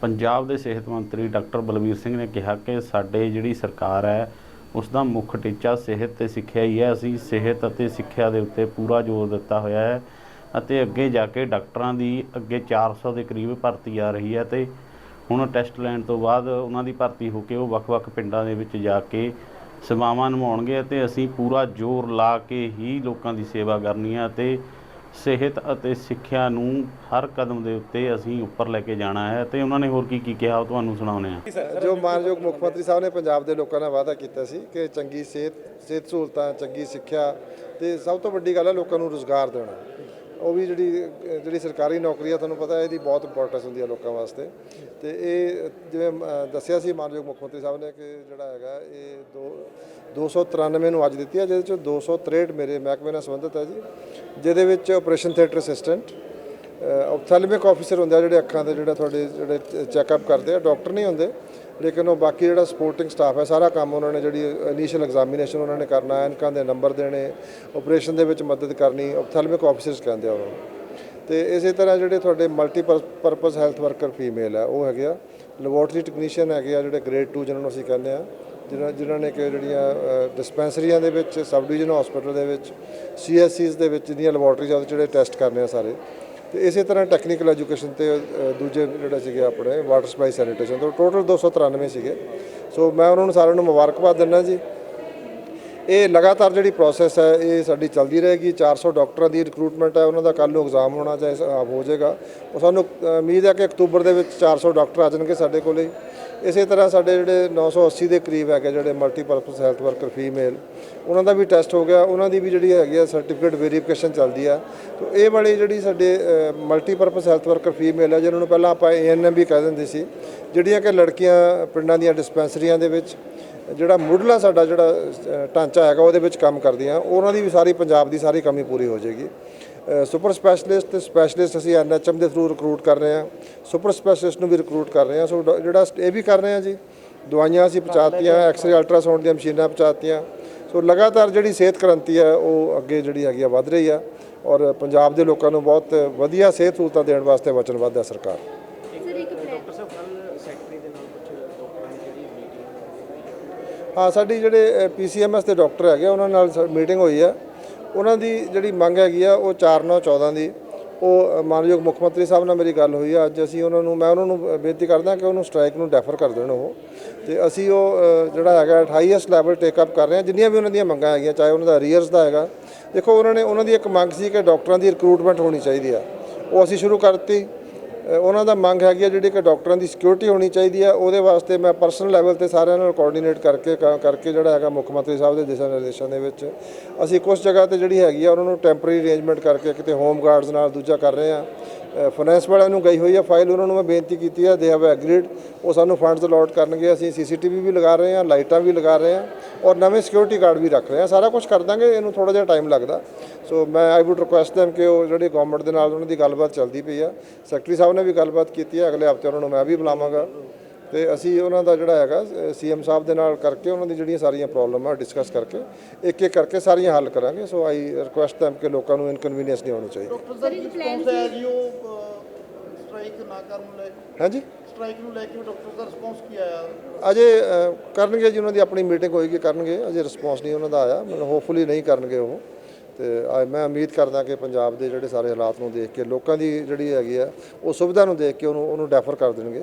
ਪੰਜਾਬ ਦੇ ਸਿਹਤ ਮੰਤਰੀ ਡਾਕਟਰ ਬਲਵੀਰ ਸਿੰਘ ਨੇ ਕਿਹਾ ਕਿ ਸਾਡੇ ਜਿਹੜੀ ਸਰਕਾਰ ਹੈ ਉਸ ਦਾ ਮੁੱਖ ਟੀਚਾ ਸਿਹਤ ਤੇ ਸਿੱਖਿਆ ਹੀ ਹੈ। ਅਸੀਂ ਸਿਹਤ ਅਤੇ ਸਿੱਖਿਆ ਦੇ ਉੱਤੇ ਪੂਰਾ ਜ਼ੋਰ ਦਿੱਤਾ ਹੋਇਆ ਹੈ ਅਤੇ ਅੱਗੇ ਜਾ ਕੇ ਡਾਕਟਰਾਂ ਦੀ ਅੱਗੇ 400 ਦੇ ਕਰੀਬ ਭਰਤੀ ਆ ਰਹੀ ਹੈ ਤੇ ਹੁਣ ਟੈਸਟ ਲੈਣ ਤੋਂ ਬਾਅਦ ਉਹਨਾਂ ਦੀ ਭਰਤੀ ਹੋ ਕੇ ਉਹ ਵੱਖ-ਵੱਖ ਪਿੰਡਾਂ ਦੇ ਵਿੱਚ ਜਾ ਕੇ ਸੇਵਾਵਾਂ ਨਿਭਾਉਣਗੇ ਅਤੇ ਅਸੀਂ ਪੂਰਾ ਜ਼ੋਰ ਲਾ ਕੇ ਹੀ ਲੋਕਾਂ ਦੀ ਸੇਵਾ ਕਰਨੀ ਹੈ ਅਤੇ ਸਿਹਤ ਅਤੇ ਸਿੱਖਿਆ ਨੂੰ ਹਰ ਕਦਮ ਦੇ ਉੱਤੇ ਅਸੀਂ ਉੱਪਰ ਲੈ ਕੇ ਜਾਣਾ ਹੈ ਤੇ ਉਹਨਾਂ ਨੇ ਹੋਰ ਕੀ ਕੀ ਕਿਹਾ, ਉਹ ਤੁਹਾਨੂੰ ਸੁਣਾਉਂਦੇ ਹਾਂ। ਜੋ ਮਾਨਯੋਗ ਮੁੱਖ ਮੰਤਰੀ ਸਾਹਿਬ ਨੇ ਪੰਜਾਬ ਦੇ ਲੋਕਾਂ ਨਾਲ ਵਾਅਦਾ ਕੀਤਾ ਸੀ ਕਿ ਚੰਗੀ ਸਿਹਤ ਸਿਹਤ ਸਹੂਲਤਾਂ, ਚੰਗੀ ਸਿੱਖਿਆ ਤੇ ਸਭ ਤੋਂ ਵੱਡੀ ਗੱਲ ਹੈ ਲੋਕਾਂ ਨੂੰ ਰੋਜ਼ਗਾਰ ਦੇਣਾ। ਉਹ ਵੀ ਜਿਹੜੀ ਜਿਹੜੀ ਸਰਕਾਰੀ ਨੌਕਰੀ ਆ, ਤੁਹਾਨੂੰ ਪਤਾ ਇਹਦੀ ਬਹੁਤ ਇੰਪੋਰਟੈਂਸ ਹੁੰਦੀ ਹੈ ਲੋਕਾਂ ਵਾਸਤੇ। ਤੇ ਇਹ, ਜਿਵੇਂ ਦੱਸਿਆ ਸੀ ਮਾਨਯੋਗ ਮੁੱਖ ਮੰਤਰੀ ਸਾਹਿਬ ਨੇ ਕਿ ਜਿਹੜਾ ਹੈਗਾ, ਇਹ ਦੋ 293 ਨੂੰ ਅੱਜ ਦਿੱਤੀ ਹੈ ਜਿਹਦੇ ਚ 263 ਮੇਰੇ ਮਹਿਕਮੇ ਨਾਲ ਸੰਬੰਧਿਤ ਹੈ ਜੀ, ਜਿਹਦੇ ਵਿੱਚ operation theatre assistant ophthalmic officer ਹੁੰਦਾ ਜਿਹੜੇ ਅੱਖਾਂ ਦੇ ਜਿਹੜਾ ਤੁਹਾਡੇ, ਜਿਹੜੇ ਚੈੱਕਅਪ ਕਰਦੇ ਆ ਡਾਕਟਰ ਨਹੀਂ ਹੁੰਦੇ। ਲੇਕਿਨ ਉਹ ਬਾਕੀ ਜਿਹੜਾ ਸਪੋਰਟਿੰਗ ਸਟਾਫ ਹੈ, ਸਾਰਾ ਕੰਮ ਉਹਨਾਂ ਨੇ ਜਿਹੜੀ ਇਨੀਸ਼ੀਅਲ ਐਗਜ਼ਾਮੀਨੇਸ਼ਨ ਉਹਨਾਂ ਨੇ ਕਰਨਾ ਹੈ ਇਨਕਾਂ ਦੇ ਨੰਬਰ ਦੇਣੇ ਆਪਰੇਸ਼ਨ ਦੇ ਵਿੱਚ ਮਦਦ ਕਰਨੀ ਆਪਥੈਲਮਿਕ ਆਫੀਸਰਸ ਕਹਿੰਦੇ ਆ ਉਹਨਾਂ ਨੂੰ ਤੇ ਇਸੇ ਤਰ੍ਹਾਂ ਜਿਹੜੇ ਤੁਹਾਡੇ multi purpose health worker female ਹੈ ਉਹ ਹੈਗੇ ਆ। ਲੈਬੋਰਟਰੀ ਟੈਕਨੀਸ਼ੀਅਨ ਹੈਗੇ ਆ, ਜਿਹੜੇ ਗ੍ਰੇਡ 2 ਜਿਹਨਾਂ ਨੂੰ ਅਸੀਂ ਕਹਿੰਦੇ ਆ ਜਿਨ੍ਹਾਂ ਜਿਨ੍ਹਾਂ ਨੇ ਕਿ ਜਿਹੜੀਆਂ ਡਿਸਪੈਂਸਰੀਆਂ ਦੇ ਵਿੱਚ ਸਬ ਡਿਵੀਜ਼ਨ ਹਸਪੀਟਲ ਦੇ ਵਿੱਚ ਸੀਐਸਸੀਜ਼ ਦੇ ਵਿੱਚ ਜਿਹੜੀਆਂ ਲੈਬੋਰਟਰੀਜ਼ ਆ, ਉਹਦੇ ਜਿਹੜੇ ਟੈਸਟ ਕਰਨੇ ਆ ਸਾਰੇ। ਤੇ ਇਸੇ ਤਰ੍ਹਾਂ ਟੈਕਨੀਕਲ ਐਜੂਕੇਸ਼ਨ ਤੇ ਦੂਜੇ ਜਿਹੜੇ ਸੀਗੇ ਆਪਣੇ ਵਾਟਰ ਸਪਲਾਈ ਸੈਨੀਟੇਸ਼ਨ ਤੋਂ ਟੋਟਲ 293 ਸੀਗੇ। ਸੋ ਮੈਂ ਉਹਨਾਂ ਨੂੰ ਸਾਰਿਆਂ ਨੂੰ ਮੁਬਾਰਕਬਾਦ ਦਿੰਦਾ ਜੀ। ਇਹ ਲਗਾਤਾਰ ਜਿਹੜੀ ਪ੍ਰੋਸੈਸ ਹੈ, ਇਹ ਸਾਡੀ ਚੱਲਦੀ ਰਹੇਗੀ। 400 ਡਾਕਟਰਾਂ ਦੀ ਰਿਕਰੂਟਮੈਂਟ ਹੈ, ਉਹਨਾਂ ਦਾ ਕੱਲ ਨੂੰ ਐਗਜ਼ਾਮ ਹੋਣਾ ਚਾਹੇ ਹੋ ਜਾਏਗਾ। ਉਹ ਸਾਨੂੰ ਉਮੀਦ ਹੈ ਕਿ ਅਕਤੂਬਰ ਦੇ ਵਿੱਚ 400 ਡਾਕਟਰ ਆ ਜਾਣਗੇ ਸਾਡੇ ਕੋਲੇ। ਇਸੇ ਤਰ੍ਹਾਂ ਸਾਡੇ ਜਿਹੜੇ 980 ਦੇ ਕਰੀਬ ਹੈਗੇ ਜਿਹੜੇ ਮਲਟੀਪਰਪਸ ਹੈਲਥ ਵਰਕਰ ਫੀਮੇਲ ਉਹਨਾਂ ਦਾ ਵੀ ਟੈਸਟ ਹੋ ਗਿਆ, ਉਹਨਾਂ ਦੀ ਵੀ ਜਿਹੜੀ ਹੈਗੀ ਆ ਸਰਟੀਫਿਕੇਟ ਵੈਰੀਫਿਕੇਸ਼ਨ ਚੱਲਦੀ ਆ। ਤੋ ਇਹ ਵਾਲੀ ਜਿਹੜੀ ਸਾਡੇ ਮਲਟੀਪਰਪਸ ਹੈਲਥ ਵਰਕਰ ਫੀਮੇਲ ਹੈ ਜਿਹਨਾਂ ਨੂੰ ਪਹਿਲਾਂ ਆਪਾਂ ਏਐਨਐਮ ਵੀ ਕਹਿ ਦਿੰਦੇ ਸੀ, ਜਿਹੜੀਆਂ ਕਿ ਲੜਕੀਆਂ ਪਿੰਡਾਂ ਦੀਆਂ ਡਿਸਪੈਂਸਰੀਆਂ ਦੇ ਵਿੱਚ ਜਿਹੜਾ ਮੁੱਢਲਾ ਸਾਡਾ ਜਿਹੜਾ ਢਾਂਚਾ ਹੈਗਾ, ਉਹਦੇ ਵਿੱਚ ਕੰਮ ਕਰਦੀਆਂ। ਉਹਨਾਂ ਦੀ ਵੀ ਸਾਰੀ, ਪੰਜਾਬ ਦੀ ਸਾਰੀ ਕਮੀ ਪੂਰੀ ਹੋ ਜਾਏਗੀ। ਸੁਪਰ ਸਪੈਸ਼ਲਿਸਟ ਤੇ ਸਪੈਸ਼ਲਿਸਟ ਅਸੀਂ ਐਨਐਚਐਮ ਦੇ ਥਰੂ ਰਿਕਰੂਟ ਕਰ ਰਹੇ ਹਾਂ। ਸੁਪਰ ਸਪੈਸ਼ਲਿਸਟ ਨੂੰ ਵੀ ਰਿਕਰੂਟ ਕਰ ਰਹੇ ਹਾਂ। ਸੋ ਡ- ਜਿਹੜਾ ਇਹ ਵੀ ਕਰ ਰਹੇ ਹਾਂ ਜੀ। ਦਵਾਈਆਂ ਅਸੀਂ ਪਹੁੰਚਾਤੀਆਂ ਐਕਸਰੇ ਅਲਟਰਾਸਾਊਂਡ ਦੀਆਂ ਮਸ਼ੀਨਾਂ ਪਹੁੰਚਾਤੀਆਂ। ਸੋ ਲਗਾਤਾਰ ਜਿਹੜੀ ਸਿਹਤ ਕ੍ਰਾਂਤੀ ਹੈ, ਉਹ ਅੱਗੇ ਜਿਹੜੀ ਹੈਗੀ ਆ, ਵੱਧ ਰਹੀ ਆ। ਔਰ ਪੰਜਾਬ ਦੇ ਲੋਕਾਂ ਨੂੰ ਬਹੁਤ ਵਧੀਆ ਸਿਹਤ ਸਹੂਲਤਾਂ ਦੇਣ ਵਾਸਤੇ ਵਚਨਬੱਧ ਹੈ ਸਰਕਾਰ। ਸਰ ਇੱਕ ਡਾਕਟਰ ਸਾਹਿਬ ਕੱਲ ਸੈਕਟਰੀ ਦੇ ਨਾਲ ਕੁਝ ਡਾਕਟਰਾਂ ਦੀ ਜਿਹੜੀ ਹਾਂ ਸਾਡੀ ਜਿਹੜੇ ਪੀਸੀਐਮਐਸ ਦੇ ਡਾਕਟਰ ਹੈਗੇ ਉਹਨਾਂ ਨਾਲ ਮੀਟਿੰਗ ਹੋਈ ਆ। ਉਹਨਾਂ ਦੀ ਜਿਹੜੀ ਮੰਗ ਹੈਗੀ ਆ ਉਹ 4914 ਦੀ। ਉਹ ਮਾਨਯੋਗ ਮੁੱਖ ਮੰਤਰੀ ਸਾਹਿਬ ਨਾਲ ਮੇਰੀ ਗੱਲ ਹੋਈ ਆ। ਅੱਜ ਅਸੀਂ ਉਹਨਾਂ ਨੂੰ ਮੈਂ ਉਹਨਾਂ ਨੂੰ ਬੇਨਤੀ ਕਰਦਾ ਕਿ ਉਹਨੂੰ ਸਟ੍ਰਾਈਕ ਨੂੰ ਡੈਫਰ ਕਰ ਦੇਣ ਉਹ। ਤੇ ਅਸੀਂ ਉਹ ਜਿਹੜਾ ਹੈਗਾ 28 ਲੈਵਲ ਟੇਕ ਅਪ ਕਰ ਰਹੇ ਹਾਂ ਜਿੰਨੀਆਂ ਵੀ ਉਹਨਾਂ ਦੀਆਂ ਮੰਗਾਂ ਹੈਗੀਆਂ ਚਾਹੇ ਉਹਨਾਂ ਦਾ ਅਰੀਅਰਸ ਦਾ ਹੈਗਾ। ਦੇਖੋ ਉਹਨਾਂ ਨੇ ਉਹਨਾਂ ਦੀ ਇੱਕ ਮੰਗ ਸੀ ਕਿ ਡਾਕਟਰਾਂ ਦੀ ਰਿਕਰੂਟਮੈਂਟ ਹੋਣੀ ਚਾਹੀਦੀ ਆ। ਉਹ ਅਸੀਂ ਸ਼ੁਰੂ ਕਰਤੀ। ਅ, ਉਹਨਾਂ ਦਾ ਮੰਗ ਹੈਗੀ ਆ ਜਿਹੜੀ ਕਿ ਡਾਕਟਰਾਂ ਦੀ ਸਿਕਿਉਰਿਟੀ ਹੋਣੀ ਚਾਹੀਦੀ ਹੈ ਉਹਦੇ ਵਾਸਤੇ ਮੈਂ ਪਰਸਨਲ ਲੈਵਲ ਤੇ ਸਾਰਿਆਂ ਨਾਲ ਕੋਆਰਡੀਨੇਟ ਕਰਕੇ ਕ- ਕਰਕੇ ਜਿਹੜਾ ਹੈਗਾ ਮੁੱਖ ਮੰਤਰੀ ਸਾਹਿਬ ਦੇ ਦਿਸ਼ਾ ਨਿਰਦੇਸ਼ਾਂ ਦੇ ਵਿੱਚ ਅਸੀਂ ਕੁਝ ਜਗ੍ਹਾ ਤੇ ਜਿਹੜੀ ਹੈਗੀ ਆ, ਉਹਨਾਂ ਨੂੰ ਟੈਂਪਰੇਰੀ ਅਰੇਂਜਮੈਂਟ ਕਰਕੇ ਕਿਤੇ ਹੋਮ ਗਾਰਡਸ ਨਾਲ ਦੂਜਾ ਕਰ ਰਹੇ ਆ। ਫਾਈਨੈਂਸ ਵਾਲਿਆਂ ਨੂੰ ਗਈ ਹੋਈ ਆ ਫਾਈਲ ਉਹਨਾਂ ਨੂੰ ਮੈਂ ਬੇਨਤੀ ਕੀਤੀ ਹੈ ਦੇ ਹੈਵ ਐਗਰੀਡ ਉਹ ਸਾਨੂੰ ਫੰਡਸ ਅਲਾਟ ਕਰਨਗੇ, ਅਸੀਂ ਸੀਸੀਟੀਵੀ ਵੀ ਲਗਾ ਰਹੇ ਹਾਂ ਲਾਈਟਾਂ ਵੀ ਲਗਾ ਰਹੇ ਹਾਂ ਔਰ ਨਵੇਂ ਸਿਕਿਉਰਿਟੀ ਗਾਰਡ ਵੀ ਰੱਖ ਰਹੇ ਹਾਂ ਸਾਰਾ ਕੁਝ ਕਰ ਦਾਂਗੇ, ਇਹਨੂੰ ਥੋੜਾ ਜਿਹਾ ਟਾਈਮ ਲੱਗਦਾ। ਸੋ ਮੈਂ ਆਈ ਵੁੱਡ ਰਿਕੁਐਸਟ them ਕਿ ਉਹ ਜਿਹੜੀ ਗਵਰਨਮੈਂਟ ਦੇ ਨਾਲ ਉਹਨਾਂ ਦੀ ਗੱਲਬਾਤ ਚੱਲਦੀ ਪਈ ਆ। ਸੈਕਟਰੀ ਸਾਹਿਬ ਨੇ ਵੀ ਗੱਲਬਾਤ ਕੀਤੀ ਹੈ ਅਗਲੇ ਹਫ਼ਤੇ ਉਹਨਾਂ ਨੂੰ ਮੈਂ ਵੀ ਬੁਲਾਵਾਂਗਾ। ਤੇ ਅਸੀਂ ਉਹਨਾਂ ਦਾ ਜਿਹੜਾ ਹੈਗਾ ਸੀਐਮ ਸਾਹਿਬ ਦੇ ਨਾਲ ਕਰਕੇ ਉਹਨਾਂ ਦੀ ਜਿਹੜੀਆਂ ਸਾਰੀਆਂ ਪ੍ਰੋਬਲਮ ਆ ਡਿਸਕਸ ਕਰਕੇ ਇੱਕ ਇੱਕ ਕਰਕੇ ਸਾਰੀਆਂ ਹੱਲ ਕਰਾਂਗੇ। ਸੋ ਆਈ ਰਿਕੁਐਸਟ them ਕਿ ਲੋਕਾਂ ਨੂੰ ਇਨਕਨਵੀਨੀਅੰਸ ਨਹੀਂ ਹੋਣੀ ਚਾਹੀਦੀ। ਸਰ ਇੱਕ ਪਲਾਨ ਰਿਸਪੌਂਸ ਹੈ ਜੀ ਉਹ ਸਟ੍ਰਾਈਕ ਨਾ ਕਰਨ ਨੂੰ ਲੈ ਹਾਂਜੀ? ਸਟ੍ਰਾਈਕ ਨੂੰ ਲੈ ਕੇ ਡਾਕਟਰ ਦਾ ਰਿਸਪੌਂਸ ਕੀ ਆਇਆ? ਅਜੇ ਕਰਨਗੇ ਜੀ ਉਹਨਾਂ ਦੀ ਆਪਣੀ ਮੀਟਿੰਗ ਹੋਏਗੀ ਕਰਨਗੇ। ਅਜੇ ਰਿਸਪੌਂਸ ਨਹੀਂ ਉਹਨਾਂ ਦਾ ਆਇਆ। ਮੈਨੂੰ ਹੋਪਫੁਲੀ ਨਹੀਂ ਕਰਨਗੇ ਉਹ। ਤੇ ਆ- ਮੈਂ ਉਮੀਦ ਕਰਦਾ ਕਿ ਪੰਜਾਬ ਦੇ ਜਿਹੜੇ ਸਾਰੇ ਹਾਲਾਤ ਨੂੰ ਦੇਖ ਕੇ ਲੋਕਾਂ ਦੀ ਜਿਹੜੀ ਹੈਗੀ ਆ ਉਹ ਸੁਵਿਧਾ ਨੂੰ ਦੇਖ ਕੇ ਉਹਨੂੰ ਉਹਨੂੰ ਡੈਫਰ ਕਰ ਦੇਣਗੇ।